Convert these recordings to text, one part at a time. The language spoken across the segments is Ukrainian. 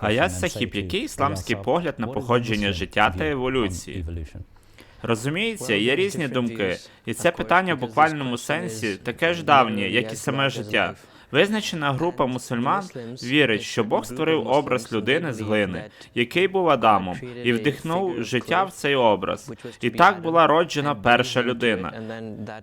А я Сахіб, який ісламський погляд на походження життя та еволюції? Розуміється, є різні думки, і це питання в буквальному сенсі таке ж давнє, як і саме життя. Визначена група мусульман вірить, що Бог створив образ людини з глини, який був Адамом, і вдихнув життя в цей образ. І так була роджена перша людина.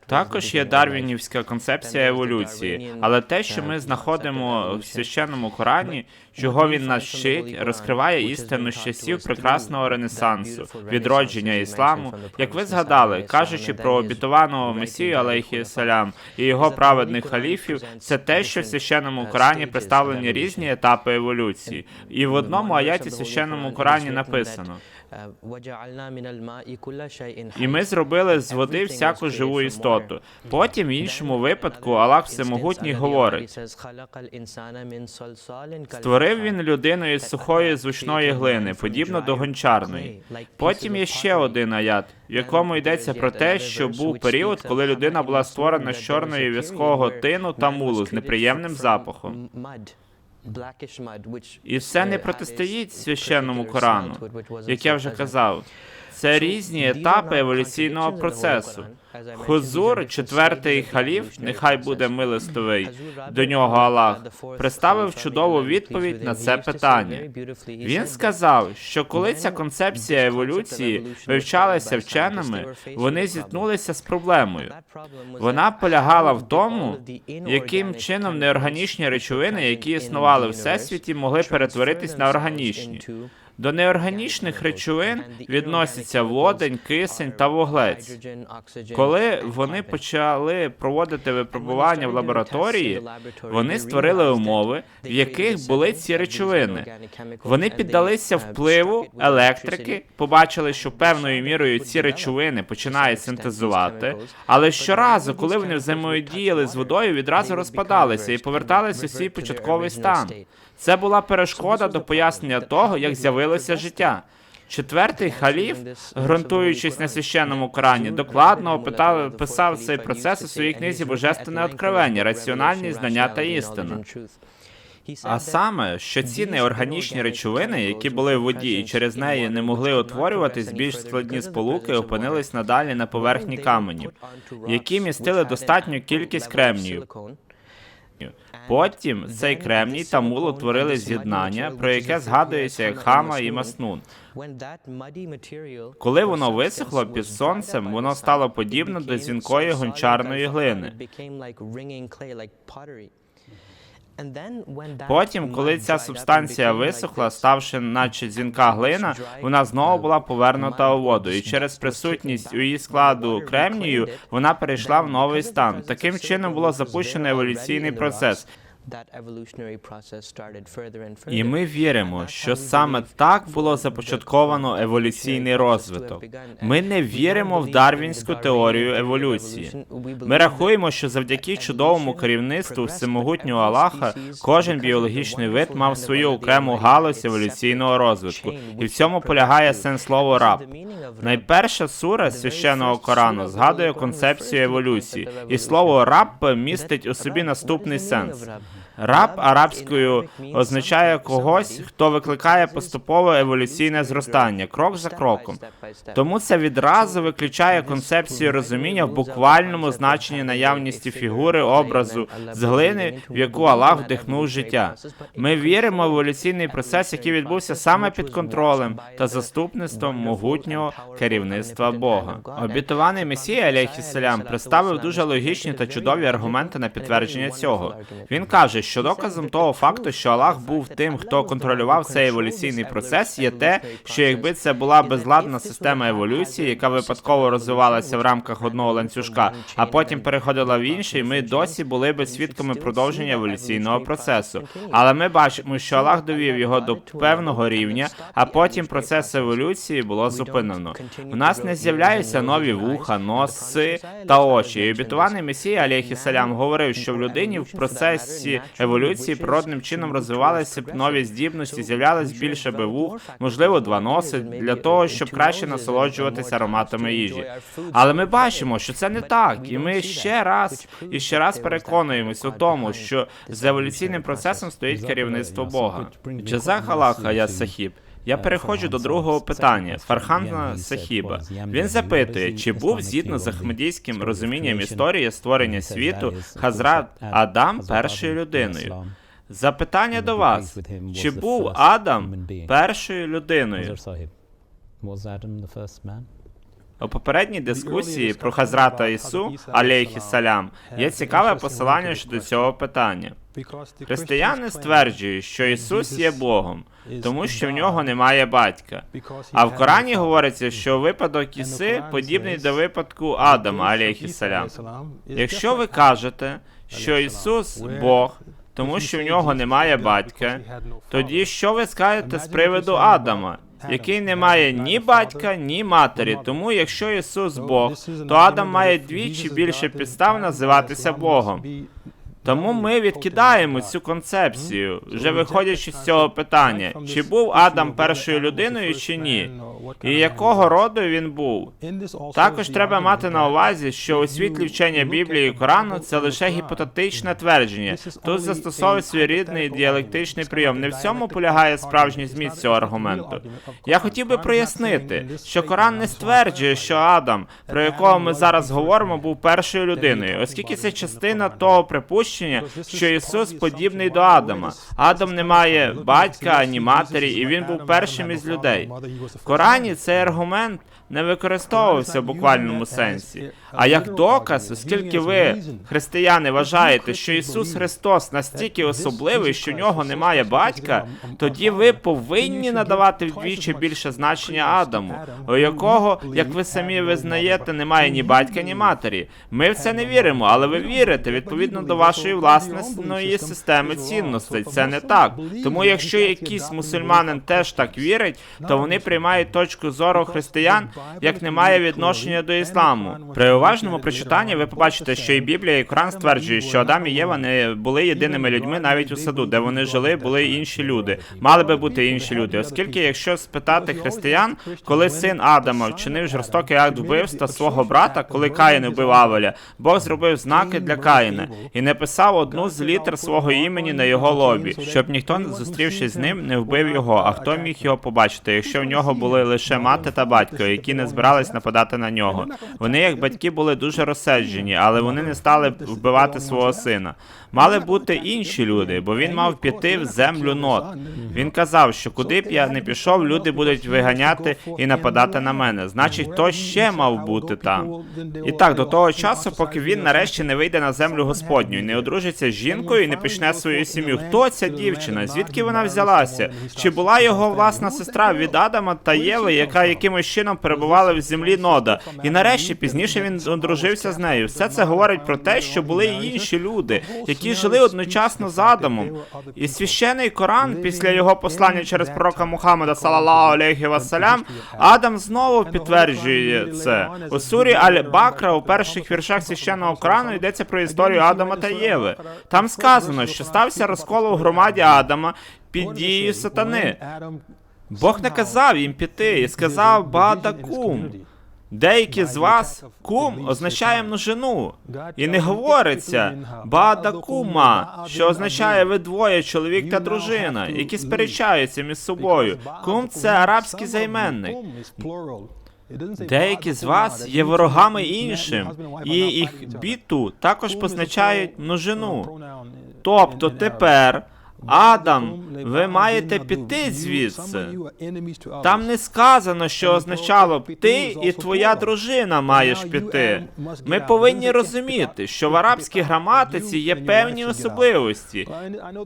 Також є дарвінівська концепція еволюції, але те, що ми знаходимо в священному Корані, чого він нас вчить, розкриває істину з часів прекрасного ренесансу, відродження ісламу. Як ви згадали, кажучи про обітованого Месію, алейхіссалям, і його праведних халіфів, це те, що в священному Корані представлені різні етапи еволюції, і в одному аяті священному Корані написано. І ми зробили з води всяку живу істоту. Потім в іншому випадку Аллах Всемогутній говорить: створив він людину із сухої звучної глини, подібно до гончарної. Потім є ще один аят, в якому йдеться про те, що був період, коли людина була створена з чорної в'язкого тину та мулу з неприємним запахом. І все не протистоїть священному Корану, як я вже казав. Це різні етапи еволюційного процесу. Хузур, четвертий халіф, нехай буде милостивий до нього Аллах, представив чудову відповідь на це питання. Він сказав, що коли ця концепція еволюції вивчалася вченими, вони зіткнулися з проблемою. Вона полягала в тому, яким чином неорганічні речовини, які існували в всесвіті, могли перетворитись на органічні. До неорганічних речовин відносяться водень, кисень та вуглець. Коли вони почали проводити випробування в лабораторії, вони створили умови, в яких були ці речовини. Вони піддалися впливу електрики, побачили, що певною мірою ці речовини починають синтезувати, але щоразу, коли вони взаємодіяли з водою, відразу розпадалися і поверталися у свій початковий стан. Це була перешкода до пояснення того, як з'явилося життя. Четвертий халіф, ґрунтуючись на священному Корані, докладно опитав, писав цей процес у своїй книзі Божественне откровення, раціональні знання та істина. А саме, що ці неорганічні речовини, які були в воді і через неї не могли утворюватись, більш складні сполуки опинились надалі на поверхні каменів, які містили достатню кількість кремнію. Потім цей кремній та мул утворили з'єднання, про яке згадується як хама і маснун. Коли воно висохло під сонцем, воно стало подібне до дзвінкої гончарної глини. Потім, коли ця субстанція висохла, ставши наче дзвінка глина, вона знову була повернута у воду, і через присутність у її складу кремнію вона перейшла в новий стан. Таким чином було запущено еволюційний процес. І ми віримо, що саме так було започатковано еволюційний розвиток. Ми не віримо в дарвінську теорію еволюції. Ми рахуємо, що завдяки чудовому керівництву всемогутнього Аллаха кожен біологічний вид мав свою окрему галузь еволюційного розвитку, і в цьому полягає сенс слова раб. Найперша сура священного Корану згадує концепцію еволюції, і слово раб містить у собі наступний сенс. Раб арабською означає когось, хто викликає поступове еволюційне зростання, крок за кроком. Тому це відразу виключає концепцію розуміння в буквальному значенні наявності фігури образу з глини, в яку Аллах вдихнув життя. Ми віримо в еволюційний процес, який відбувся саме під контролем та заступництвом могутнього керівництва Бога. Обітований Месія алейхіссалям представив дуже логічні та чудові аргументи на підтвердження цього. Він каже що доказом того факту, що Аллах був тим, хто контролював цей еволюційний процес, є те, що якби це була безладна система еволюції, яка випадково розвивалася в рамках одного ланцюжка, а потім переходила в інший, ми досі були би свідками продовження еволюційного процесу. Але ми бачимо, що Аллах довів його до певного рівня, а потім процес еволюції було зупинено. У нас не з'являються нові вуха, носи та очі. І обітуваний Месія, алейхіссалям, говорив, що в людині в процесі еволюції природним чином розвивалися б нові здібності, з'являлось більше бивух, можливо, два носи для того, щоб краще насолоджуватися ароматами їжі. Але ми бачимо, що це не так, і ми ще раз і ще раз переконуємось у тому, що за еволюційним процесом стоїть керівництво Бога. Джазак Аллаха я Сахіб. Я переходжу до другого питання Фархана Сахіба. Він запитує, чи був згідно з ахмедійським розумінням історії створення світу Хазрат Адам першою людиною. Запитання до вас: чи був Адам першою людиною? У попередній дискусії про Хазрата Ісу, алейхіссалям, є цікаве посилання щодо цього питання. Християни стверджують, що Ісус є Богом, тому що в нього немає батька. А в Корані говориться, що випадок Іси подібний до випадку Адама, алейхіссалям. Якщо ви кажете, що Ісус Бог, тому що в нього немає батька, тоді що ви скажете з приводу Адама? Який не має ні батька, ні матері. Тому, якщо Ісус Бог, то Адам має двічі більше підстав називатися Богом. Тому ми відкидаємо цю концепцію, вже виходячи з цього питання: чи був Адам першою людиною, чи ні? І якого роду він був? Також треба мати на увазі, що у світлі вчення Біблії і Корану це лише гіпотетичне твердження. Тут застосовує свій рідний діалектичний прийом. Не в цьому полягає справжній зміст цього аргументу. Я хотів би прояснити, що Коран не стверджує, що Адам, про якого ми зараз говоримо, був першою людиною, оскільки це частина того припущення, що Ісус подібний до Адама. Адам не має батька ані матері, і він був першим із людей. В Корані цей аргумент не використовувався в буквальному сенсі. А як доказ, оскільки ви, християни, вважаєте, що Ісус Христос настільки особливий, що в нього немає батька, тоді ви повинні надавати вдвічі більше значення Адаму, у якого, як ви самі визнаєте, немає ні батька, ні матері. Ми в це не віримо, але ви вірите відповідно до вашої власної системи цінностей. Це не так. Тому, якщо якийсь мусульманин теж так вірить, то вони приймають точку зору християн, як немає відношення до ісламу. При уважному прочитанні ви побачите, що і Біблія, і Коран стверджують, що Адам і Єва не були єдиними людьми навіть у саду, де вони жили, були інші люди. Мали би бути інші люди, оскільки, якщо спитати християн, коли син Адама вчинив жорстокий акт вбивства свого брата, коли Каїн вбив Авеля, Бог зробив знаки для Каїна і не писав одну з літер свого імені на його лобі, щоб ніхто, зустрівшись з ним, не вбив його. А хто міг його побачити, якщо в нього були лише мати та батько, які не збирались нападати на нього. Вони, як батьки, були дуже розседжені, але вони не стали вбивати свого сина. Мали бути інші люди, бо він мав піти в землю нот. Він казав, що куди б я не пішов, люди будуть виганяти і нападати на мене. Значить, хто ще мав бути там. І так, до того часу, поки він нарешті не вийде на землю Господню і не одружиться з жінкою і не почне свою сім'ю. Хто ця дівчина? Звідки вона взялася? Чи була його власна сестра від Адама та Єви, яка якимось чином перебувала в землі нода? І нарешті пізніше він одружився з нею. Все це говорить про те, що були й інші люди, які жили одночасно з Адамом. І священий Коран, після його послання через пророка Мухаммеда, салаллаху алейхі вассалям, Адам знову підтверджує це. У сурі Аль-Бакра у перших віршах священного Корану йдеться про історію Адама та Єви. Там сказано, що стався розкол у громаді Адама під дією сатани. Бог наказав їм піти і сказав Баадакум. Деякі з вас кум означає множину, і не говориться баадакума, що означає ви двоє, чоловік та дружина, які сперечаються між собою. Кум це арабський займенник. Деякі з вас є ворогами іншим, і їх біту також позначають множину. Тобто тепер. Адам, ви маєте піти звідси. Там не сказано, що означало б ти і твоя дружина маєш піти. Ми повинні розуміти, що в арабській граматиці є певні особливості.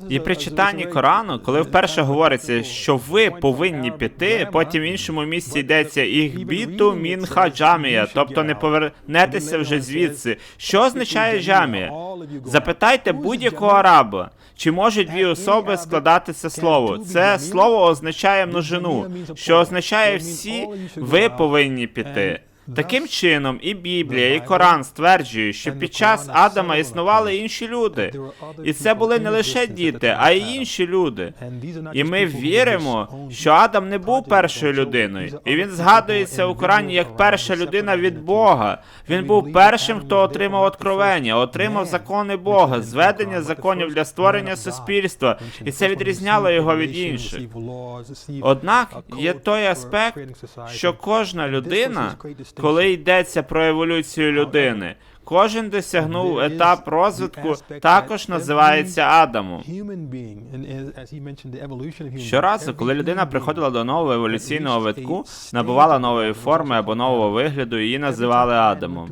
І при читанні Корану, коли вперше говориться, що ви повинні піти, потім в іншому місці йдеться їх біту мінха джамія, тобто не повернетеся вже звідси. Що означає джамія? Запитайте будь-якого араба. Чи можуть дві особи складати це слово? Це слово означає множину, що означає всі ви повинні піти. Таким чином, і Біблія, і Коран стверджують, що під час Адама існували інші люди. І це були не лише діти, а й інші люди. І ми віримо, що Адам не був першою людиною, і він згадується у Корані як перша людина від Бога. Він був першим, хто отримав откровення, отримав закони Бога, зведення законів для створення суспільства, і це відрізняло його від інших. Однак є той аспект, що кожна людина, коли йдеться про еволюцію людини, кожен досягнув етап розвитку, також називається Адамом. Щоразу, коли людина приходила до нового еволюційного витку, набувала нової форми або нового вигляду, її називали Адамом.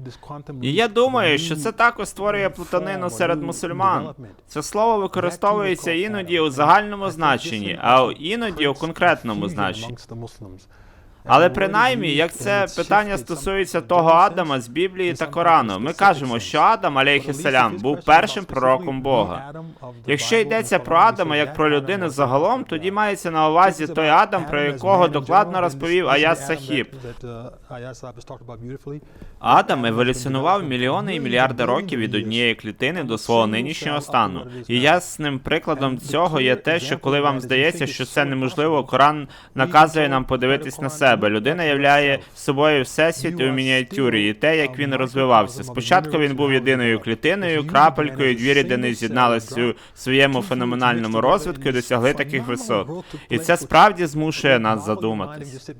І я думаю, що це також створює плутанину серед мусульман. Це слово використовується іноді у загальному значенні, а іноді у конкретному значенні. Але принаймні, як це питання стосується того Адама з Біблії та Корану, ми кажемо, що Адам, алейхіссалям, був першим пророком Бога. Якщо йдеться про Адама як про людину загалом, тоді мається на увазі той Адам, про якого докладно розповів Аяс Сахіб. Адам еволюціонував мільйони і мільярди років від однієї клітини до свого нинішнього стану. І ясним прикладом цього є те, що коли вам здається, що це неможливо, Коран наказує нам подивитись на себе. Людина являє собою всесвіт у мініатюрі і те, як він розвивався. Спочатку він був єдиною клітиною, крапелькою, дві рідини з'єдналися у своєму феноменальному розвитку і досягли таких висот. І це справді змушує нас задуматись.